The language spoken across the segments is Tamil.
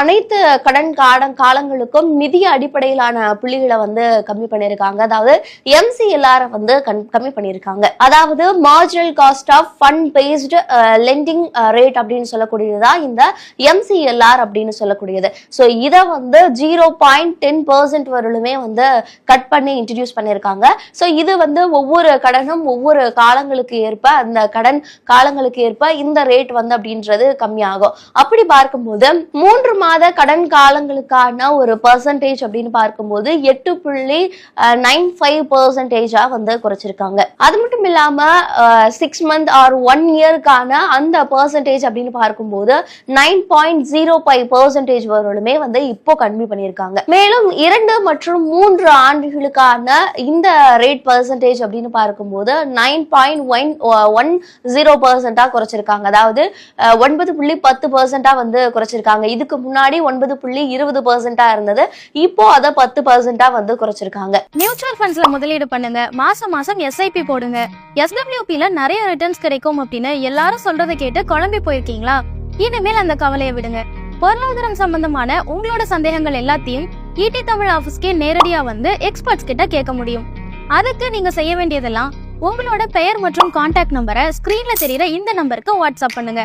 அனைத்து கடன் காலம் காலங்களுக்கும் நிதி அடிப்படையிலான புள்ளிகளை வந்து கம்மி பண்ணியிருக்காங்க. அதாவது எம்சிஎல்ஆர் வந்து கண்- கம்மி பண்ணியிருக்காங்க. அதாவது marginal cost of fund based lending rate அப்படின்னு சொல்லக்கூடியது தான் இந்த எம்சிஎல்ஆர் அப்படின்னு சொல்லக்கூடியது. ஸோ இதை வந்து ஜீரோ பாயிண்ட் டென் பர்சன்ட் வரலுமே வந்து கட் பண்ணி இன்ட்ரடியூஸ் பண்ணியிருக்காங்க. ஸோ இது வந்து ஒவ்வொரு கடனும் ஒவ்வொரு காலங்களுக்கு ஏற்ப அந்த கடன் காலங்களுக்கு ஏற்ப இந்த ரேட் வந்து அப்படின்றது கம்மியாகும். அப்படி பார்க்கும்போது மூன்று மாத கடன் காலங்களுக்கான ஒரு பர்சன்டேஜ் அப்படின்னு பார்க்கும்போது எட்டு புள்ளி நைன் ஃபைவ் பர்சன்டேஜா வந்து குறைச்சிருக்காங்க. அது மட்டும் இல்லாம சிக்ஸ் மந்த் ஆர் ஒன் இயருக்கான அந்த பர்சன்டேஜ் அப்படின்னு பார்க்கும்போது nine point zero five percentage வரலுமே வந்து இப்போ கம்மி பண்ணியிருக்காங்க. மேலும் இரண்டு மற்றும் மூன்று ஆண்டுகளுக்கான இந்த ரேட் பர்சன்டேஜ் அப்படின்னு பார்க்கும்போது nine point one one zero பர்சன்டா குறைச்சிருக்காங்க. அதாவது ஒன்பது புள்ளி பத்து பர்சன்டா வந்து குறைச்சிருக்காங்க. இதுக்கு முன்னாடி ஒன்பது புள்ளி இருபது பர்சன்டா இருந்தது. இப்போ அதை பத்து பர்சன்டா வந்து குறைச்சிருக்காங்க. மியூச்சுவல் ஃபண்ட்ஸ்ல முதலீடு பண்ணுங்க. மாசம் மாசம் எஸ்ஐபி போடுங்க. எஸ்டபிள்யூபில நிறைய ரிட்டர்ன்ஸ் கிடைக்கும் அப்படின்னு எல்லாரும் சொல்றதை கேட்டு குழம்பி போயிருக்கீங்களா? இனிமேல் அந்த கவலையை விடுங்க. பொருளாதாரம் சம்பந்தமான உங்களோட சந்தேகங்கள் எல்லாத்தையும் ஈடி தமிழ் ஆபீஸ்க்கே நேரடியா வந்து எக்ஸ்பர்ட்ஸ் கிட்ட கேட்க முடியும். அதுக்கு நீங்க செய்ய வேண்டியதெல்லாம் உங்களோட பெயர் மற்றும் கான்டாக்ட் நம்பரை ஸ்கிரீன்ல தெரியற இந்த நம்பருக்கு வாட்ஸ்அப் பண்ணுங்க.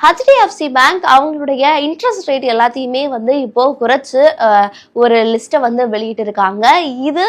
ஹெச்டிஎஃப்சி பேங்க் அவங்களுடைய இன்ட்ரெஸ்ட் ரேட் எல்லாத்தையுமே வந்து இப்போ குறைச்சு ஒரு லிஸ்ட்டை வந்து வெளியிட்டு இருக்காங்க இது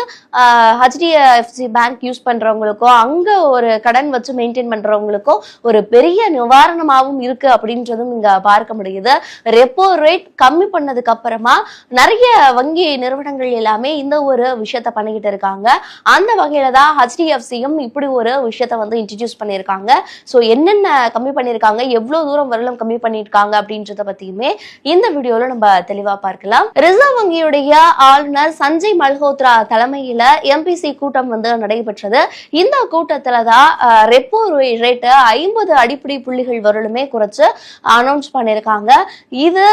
ஹெச்டிஎஃப்சி பேங்க் யூஸ் பண்றவங்களுக்கோ அங்க ஒரு கடன் வச்சு மெயின்டைன் பண்றவங்களுக்கோ ஒரு பெரிய நிவாரணமாகவும் இருக்கு அப்படின்றதும் இங்க பார்க்க முடியுது. ரெப்போ ரேட் கம்மி பண்ணதுக்கு அப்புறமா நிறைய வங்கி நிறுவனங்கள் எல்லாமே இந்த ஒரு விஷயத்த பண்ணிக்கிட்டு இருக்காங்க. அந்த வகையில தான் ஹெச்டிஎஃப்சியும் இப்படி ஒரு விஷயத்த வந்து இன்ட்ரடியூஸ் பண்ணியிருக்காங்க. ஸோ என்னென்ன கம்மி பண்ணியிருக்காங்க எவ்வளோ தூரம் வரலும் கம்மி பண்ணியிருக்காங்க அப்படின்றத பத்தியுமே இந்த வீடியோல நம்ம தெளிவா பார்க்கலாம். ரிசர்வ் வங்கியுடைய ஆளுநர் சஞ்சய் மல்ஹோத்ரா தலைமையில எம்பிசி கூட்டம் வந்து நடைபெற்றது. இந்த கூட்டத்துல தான் ரெப்போ ரேட்டு ஐம்பது அடிப்படை புள்ளிகள் வரலுமே குறைச்சு அனௌன்ஸ் பண்ணியிருக்காங்க. இது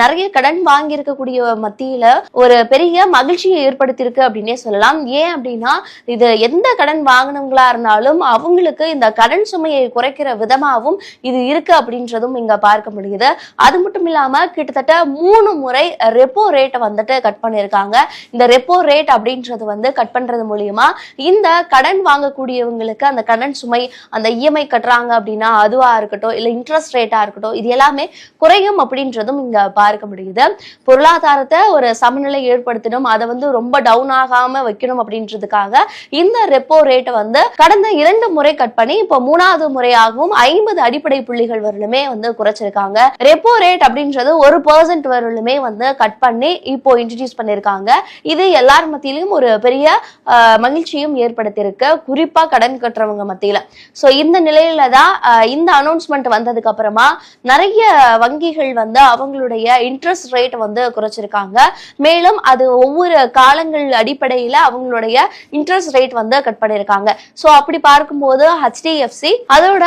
நிறைய கடன் வாங்கியிருக்கக்கூடிய மத்தியில ஒரு பெரிய மகிழ்ச்சியை ஏற்படுத்தியிருக்கு அப்படின்னே சொல்லலாம். ஏன் அப்படின்னா இது எந்த கடன் வாங்கினவங்களா இருந்தாலும் அவங்களுக்கு இந்த கடன் சுமையை குறைக்கிற விதமாகவும் இது இருக்கு அப்படின்றது அப்படின்றதும் இங்க பார்க்க முடியுது. அது மட்டும் இல்லாம கிட்டத்தட்ட மூணு முறை ரெப்போ ரேட்டை வந்துட்டு கட் பண்ணியிருக்காங்க இந்த ரெப்போ ரேட் அப்படின்றது வந்து கட் பண்றது மூலியமா இந்த கடன் வாங்கக்கூடியவங்களுக்கு அந்த கடன் சுமை அந்த இஎம்ஐ கட்டுறாங்க அப்படின்னா அதுவா இருக்கட்டும் இல்ல இன்ட்ரெஸ்ட் ரேட்டா இருக்கட்டும் இது எல்லாமே குறையும் அப்படின்றதும் இங்க பார்க்க முடியுது. பொருளாதாரத்தை ஒரு சமநிலை ஏற்படுத்தணும் அதை வந்து ரொம்ப டவுன் ஆகாம வைக்கணும் அப்படின்றதுக்காக இந்த ரெப்போ ரேட்டை வந்து கடந்த இரண்டு முறை கட் பண்ணி இப்போ மூணாவது முறையாகவும் ஐம்பது அடிப்படை புள்ளிகள் வரலுமே வந்து குறைச்சிருக்காங்க. ரெப்போ ரேட் அப்படின்றது ஒரு பர்சன்ட் வரலுமே வந்து கட் பண்ணி இப்போ இன்ட்ரடியூஸ் பண்ணிருக்காங்க. இது எல்லார் மத்தியிலும் ஒரு பெரிய மகிழ்ச்சியும் ஏற்படுத்தியிருக்கு. குறிப்பா கடன் கட்டுறவங்க மத்தியில. சோ இந்த நிலையில தான் இந்த அனௌன்ஸ்மெண்ட் வந்ததுக்கு அப்புறமா நிறைய வங்கிகள் வந்து அவங்களுடைய இன்ட்ரெஸ்ட் ரேட் வந்து குறைச்சிருக்காங்க. மேலும் அது ஒவ்வொரு காலங்கள் அடிப்படையில அவங்களுடைய இன்ட்ரெஸ்ட் ரேட் வந்து கட் பண்ணியிருக்காங்க சோ அப்படி பார்க்கும்போது ஹெச்டிஎஃப்சி அதோட